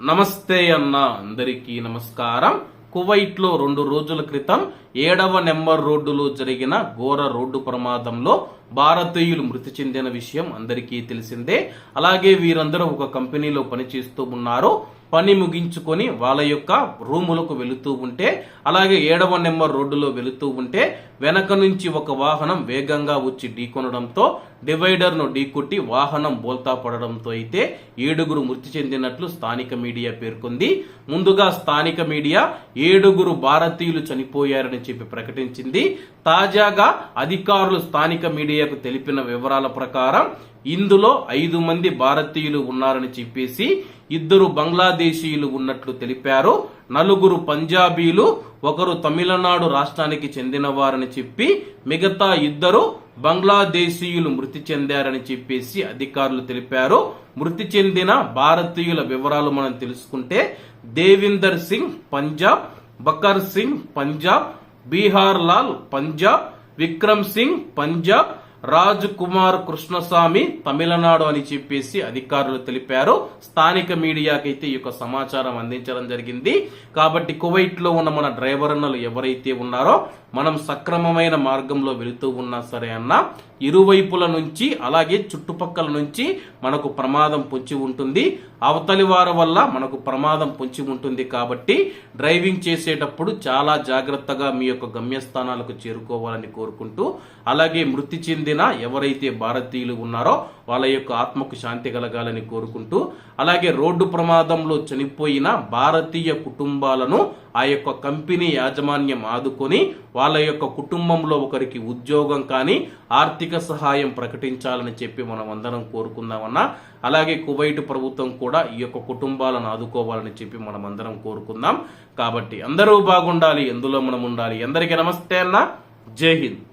నమస్తే అన్న అందరికీ నమస్కారం. కువైట్లో రెండు రోజుల క్రితం ఏడవ నెంబర్ రోడ్డులో జరిగిన ఘోర రోడ్డు ప్రమాదంలో భారతీయులు మృతి చెందిన విషయం అందరికీ తెలిసిందే. అలాగే వీరందరూ ఒక కంపెనీలో పనిచేస్తూ ఉన్నారు. పని ముగించుకొని వాళ్ళ యొక్క రూములకు వెళుతూ ఉంటే అలాగే ఏడవ నెంబర్ రోడ్డులో వెళుతూ ఉంటే వెనక నుంచి ఒక వాహనం వేగంగా వచ్చి ఢీకొనడంతో డివైడర్ను ఢీకొట్టి వాహనం బోల్తా పడడంతో అయితే ఏడుగురు మృతి చెందినట్లు స్థానిక మీడియా పేర్కొంది. ముందుగా స్థానిక మీడియా ఏడుగురు భారతీయులు చనిపోయారని చెప్పి ప్రకటించింది. తాజాగా అధికారులు స్థానిక మీడియాకు తెలిపిన వివరాల ప్రకారం ఇందులో ఐదు మంది భారతీయులు ఉన్నారని చెప్పేసి ఇద్దరు బంగ్లాదేశీయులు ఉన్నట్లు తెలిపారు. నలుగురు పంజాబీలు ఒకరు తమిళనాడు రాష్ట్రానికి చెందినవారని చెప్పి మిగతా ఇద్దరు బంగ్లాదేశీయులు మృతి చెందారని చెప్పేసి అధికారులు తెలిపారు. మృతి చెందిన భారతీయుల వివరాలు మనం తెలుసుకుంటే దేవిందర్ సింగ్ పంజాబ్ బకర్ సింగ్ పంజాబ్ బీహార్ లాల్ పంజాబ్ విక్రమ్ సింగ్ పంజాబ్ రాజకుమార్ కృష్ణస్వామి తమిళనాడు అని చెప్పేసి అధికారులు తెలిపారు. స్థానిక మీడియాకైతే ఈ యొక్క సమాచారం అందించడం జరిగింది. కాబట్టి కువైట్లో ఉన్న మన డ్రైవర్ అన్నలు ఎవరైతే ఉన్నారో మనం సక్రమమైన మార్గంలో వెళుతూ ఉన్నా సరే అన్న ఇరువైపుల నుంచి అలాగే చుట్టుపక్కల నుంచి మనకు ప్రమాదం పొంచి ఉంటుంది. అవతలి వారి వల్ల మనకు ప్రమాదం పొంచి ఉంటుంది కాబట్టి డ్రైవింగ్ చేసేటప్పుడు చాలా జాగ్రత్తగా మీ యొక్క గమ్యస్థానాలకు చేరుకోవాలని కోరుకుంటూ అలాగే మృతి చెంది చెందిన ఎవరైతే భారతీయులు ఉన్నారో వాళ్ళ యొక్క ఆత్మకు శాంతి కలగాలని కోరుకుంటూ అలాగే రోడ్డు ప్రమాదంలో చనిపోయిన భారతీయ కుటుంబాలను ఆ యొక్క కంపెనీ యాజమాన్యం ఆదుకొని వాళ్ళ యొక్క కుటుంబంలో ఒకరికి ఉద్యోగం కానీ ఆర్థిక సహాయం ప్రకటించాలని చెప్పి మనం అందరం కోరుకుందామన్నా అలాగే కువైట్ ప్రభుత్వం కూడా ఈ యొక్క కుటుంబాలను ఆదుకోవాలని చెప్పి మనం అందరం కోరుకుందాం. కాబట్టి అందరూ బాగుండాలి ఎందులో మనం ఉండాలి? అందరికీ నమస్తే అన్న. జై హింద్.